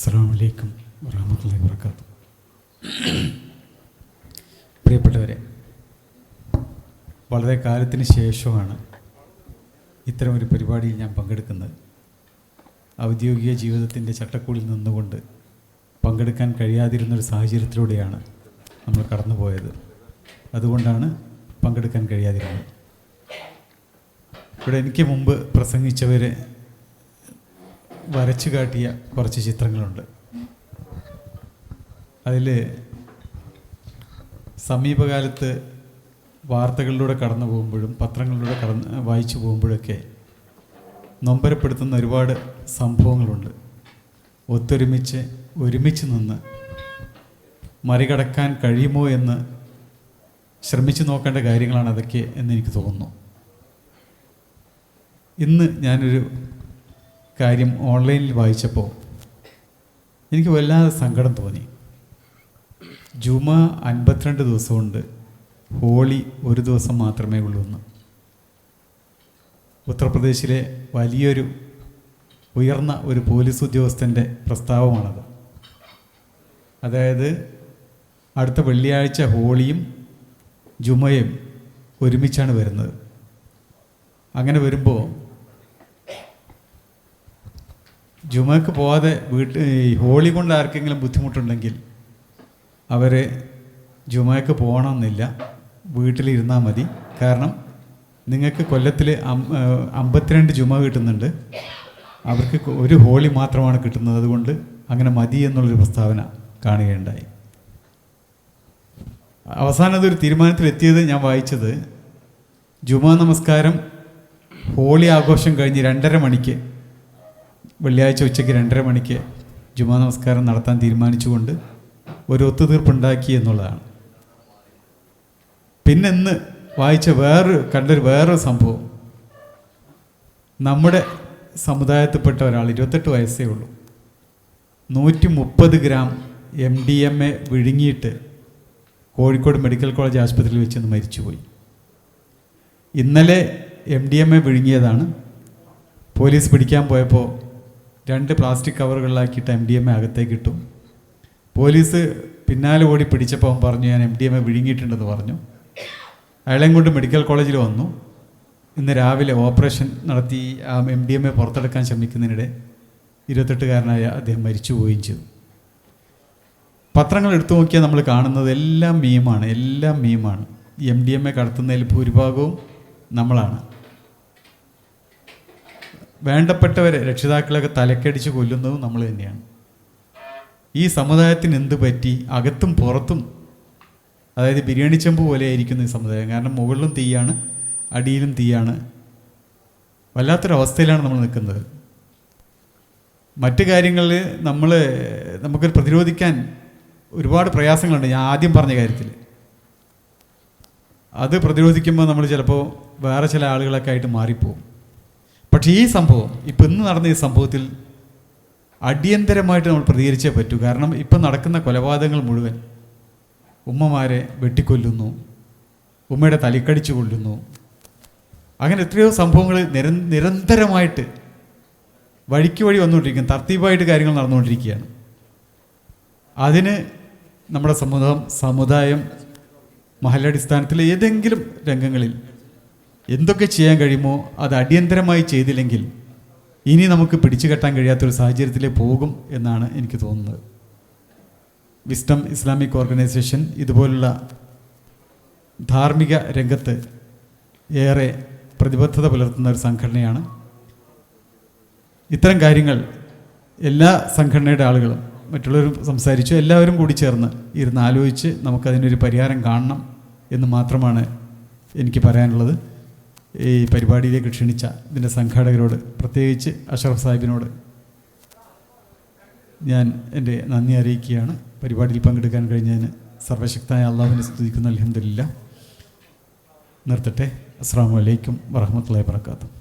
അസ്സാം വലൈക്കും വറഹമത്തല്ലാ വർക്കാത്തു പ്രിയപ്പെട്ടവരെ വളരെ കാലത്തിന് ശേഷമാണ് ഇത്തരം ഒരു പരിപാടിയിൽ ഞാൻ പങ്കെടുക്കുന്നത്. ഔദ്യോഗിക ജീവിതത്തിന്റെ ചട്ടക്കൂടിൽ നിന്നുകൊണ്ട് പങ്കെടുക്കാൻ കഴിയാതിരുന്നൊരു സാഹചര്യത്തിലൂടെയാണ് നമ്മൾ കടന്നുപോയത്. അതുകൊണ്ടാണ് പങ്കെടുക്കാൻ കഴിയാതിരുന്നത്. ഇവിടെ എനിക്ക് മുമ്പ് പ്രസംഗിച്ചവർ വരച്ചു കാട്ടിയ കുറച്ച് ചിത്രങ്ങളുണ്ട്. അതിൽ സമീപകാലത്ത് വാർത്തകളിലൂടെ കടന്നു പോകുമ്പോഴും പത്രങ്ങളിലൂടെ കടന്ന് വായിച്ചു പോകുമ്പോഴൊക്കെ നൊമ്പരപ്പെടുത്തുന്ന ഒരുപാട് സംഭവങ്ങളുണ്ട്. ഒത്തൊരുമിച്ച് ഒരുമിച്ച് നിന്ന് മറികടക്കാൻ കഴിയുമോ എന്ന് ശ്രമിച്ചു നോക്കേണ്ട കാര്യങ്ങളാണ് അതൊക്കെ എന്ന് എനിക്ക് തോന്നുന്നു. ഇന്ന് ഞാനൊരു കാര്യം ഓൺലൈനിൽ വായിച്ചപ്പോൾ എനിക്ക് വല്ലാതെ സങ്കടം തോന്നി. ജുമ അൻപത്തിരണ്ട് ദിവസമുണ്ട് ഹോളി ഒരു ദിവസം മാത്രമേ ഉള്ളൂ എന്ന്. ഉത്തർപ്രദേശിലെ വലിയൊരു ഉയർന്ന ഒരു പോലീസ് ഉദ്യോഗസ്ഥന്റെ പ്രസ്താവമാണത്. അതായത് അടുത്ത വെള്ളിയാഴ്ച ഹോളിയും ജുമയും ഒരുമിച്ചാണ് വരുന്നത്. അങ്ങനെ വരുമ്പോൾ ജുമക്ക് പോവാതെ വീട്ടിൽ ഹോളി കൊണ്ട് ആർക്കെങ്കിലും ബുദ്ധിമുട്ടുണ്ടെങ്കിൽ അവർ ജുമക്ക് പോകണമെന്നില്ല. വീട്ടിലിരുന്നാൽ മതി. കാരണം നിങ്ങൾക്ക് കൊല്ലത്തിൽ അമ്പത്തിരണ്ട് ജുമ കിട്ടുന്നുണ്ട്. അവർക്ക് ഒരു ഹോളി മാത്രമാണ് കിട്ടുന്നത്. അതുകൊണ്ട് അങ്ങനെ മതി എന്നുള്ളൊരു പ്രസ്താവന കാണുകയുണ്ടായി. അവസാനം അതൊരു തീരുമാനത്തിലെത്തിയത് ഞാൻ വായിച്ചത് ജുമാ നമസ്കാരം ഹോളി ആഘോഷം കഴിഞ്ഞ് രണ്ടര മണിക്ക് വെള്ളിയാഴ്ച ഉച്ചയ്ക്ക് രണ്ടര മണിക്ക് ജുമാ നമസ്കാരം നടത്താൻ തീരുമാനിച്ചുകൊണ്ട് ഒരു ഒത്തുതീർപ്പുണ്ടാക്കി എന്നുള്ളതാണ്. പിന്നെന്ന് വായിച്ച വേറൊരു കണ്ടൊരു വേറൊരു സംഭവം. നമ്മുടെ സമുദായത്തിൽപ്പെട്ട ഒരാൾ ഇരുപത്തെട്ട് വയസ്സേ ഉള്ളൂ. നൂറ്റി മുപ്പത് gram M D M A വിഴുങ്ങിയിട്ട് Kozhikode medical college ആശുപത്രിയിൽ വെച്ച് ഒന്ന് മരിച്ചുപോയി. ഇന്നലെ എം ഡി എം എ വിഴുങ്ങിയതാണ്. പോലീസ് പിടിക്കാൻ പോയപ്പോൾ രണ്ട് പ്ലാസ്റ്റിക് കവറുകളിലാക്കിയിട്ട് എം ഡി എം എ അകത്തേക്ക് ഇട്ടു പോലീസ് പിന്നാലെ ഓടി പിടിച്ചപ്പോൾ പറഞ്ഞു ഞാൻ എം ഡി എം എ വിഴുങ്ങിയിട്ടുണ്ടെന്ന് പറഞ്ഞു. അയാളെയും കൊണ്ട് മെഡിക്കൽ കോളേജിൽ വന്നു. ഇന്ന് രാവിലെ ഓപ്പറേഷൻ നടത്തി ആ എം ഡി എം എ പുറത്തെടുക്കാൻ ശ്രമിക്കുന്നതിനിടെ ഇരുപത്തെട്ടുകാരനായ അദ്ദേഹം മരിച്ചു പോവുകയും ചെയ്തു. പത്രങ്ങൾ എടുത്തു നോക്കിയാൽ നമ്മൾ കാണുന്നത് എല്ലാം മീമാണ് എല്ലാം മീമാണ് എം ഡി എം എ കടത്തുന്നതിൽ ഭൂരിഭാഗവും നമ്മളാണ്. വേണ്ടപ്പെട്ടവരെ രക്ഷിതാക്കളൊക്കെ തലക്കടിച്ച് കൊല്ലുന്നതും നമ്മൾ തന്നെയാണ്. ഈ സമുദായത്തിന് എന്ത് പറ്റി? അകത്തും പുറത്തും. അതായത് ബിരിയാണി ചെമ്പ് പോലെ ആയിരിക്കുന്ന ഈ സമുദായം. കാരണം മുകളിലും തീയാണ് അടിയിലും തീയാണ്. വല്ലാത്തൊരവസ്ഥയിലാണ് നമ്മൾ നിൽക്കുന്നത്. മറ്റു കാര്യങ്ങളിൽ നമ്മൾ നമുക്ക് പ്രതിരോധിക്കാൻ ഒരുപാട് പ്രയാസങ്ങളുണ്ട്. ഞാൻ ആദ്യം പറഞ്ഞ കാര്യത്തിൽ. അത് പ്രതിരോധിക്കുമ്പോൾ നമ്മൾ ചിലപ്പോൾ വേറെ ചില ആളുകളൊക്കെ ആയിട്ട് മാറിപ്പോവും. പക്ഷേ ഈ സംഭവം ഇപ്പം ഇന്ന് നടന്ന ഈ സംഭവത്തിൽ അടിയന്തരമായിട്ട് നമ്മൾ പ്രതികരിച്ചേ പറ്റൂ. കാരണം ഇപ്പം നടക്കുന്ന കൊലപാതകങ്ങൾ മുഴുവൻ ഉമ്മമാരെ വെട്ടിക്കൊല്ലുന്നു ഉമ്മയുടെ തലിക്കടിച്ചു കൊല്ലുന്നു. അങ്ങനെ എത്രയോ സംഭവങ്ങൾ നിര നിരന്തരമായിട്ട് വഴിക്ക് വഴി വന്നുകൊണ്ടിരിക്കും തർത്തീപായിട്ട് കാര്യങ്ങൾ നടന്നുകൊണ്ടിരിക്കുകയാണ്. അതിന് നമ്മുടെ സമുദായം സമുദായം മഹലടിസ്ഥാനത്തിലെ ഏതെങ്കിലും രംഗങ്ങളിൽ എന്തൊക്കെ ചെയ്യാൻ കഴിയുമോ അത് അടിയന്തരമായി ചെയ്തില്ലെങ്കിൽ ഇനി നമുക്ക് പിടിച്ചു കെട്ടാൻ കഴിയാത്തൊരു സാഹചര്യത്തിലേ പോകും എന്നാണ് എനിക്ക് തോന്നുന്നത്. വിസ്റ്റം ഇസ്ലാമിക് ഓർഗനൈസേഷൻ ഇതുപോലുള്ള ധാർമ്മിക രംഗത്ത് ഏറെ പ്രതിബദ്ധത പുലർത്തുന്ന ഒരു സംഘടനയാണ്. ഇത്തരം കാര്യങ്ങൾ എല്ലാ സംഘടനയുടെ ആളുകളും മറ്റുള്ളവരും സംസാരിച്ചു എല്ലാവരും കൂടി ചേർന്ന് ഇരുന്ന് ആലോചിച്ച് നമുക്കതിനൊരു പരിഹാരം കാണണം എന്ന് മാത്രമാണ് എനിക്ക് പറയാനുള്ളത്. ഈ പരിപാടിയിലേക്ക് ക്ഷണിച്ച ഇതിന്റെ സംഘാടകരോട് പ്രത്യേകിച്ച് അഷറഫ് സാഹിബിനോട് ഞാൻ എന്റെ നന്ദി അറിയിക്കുകയാണ്. പരിപാടിയിൽ പങ്കെടുക്കാൻ കഴിഞ്ഞതിന് സർവശക്തനായ അള്ളാഹുവിനെ സ്തുതിക്കുന്ന. അലഹമില്ല നിർത്തട്ടെ. അസ്സാം വലൈക്കും വറഹമത്തല്ലാ വാത്തു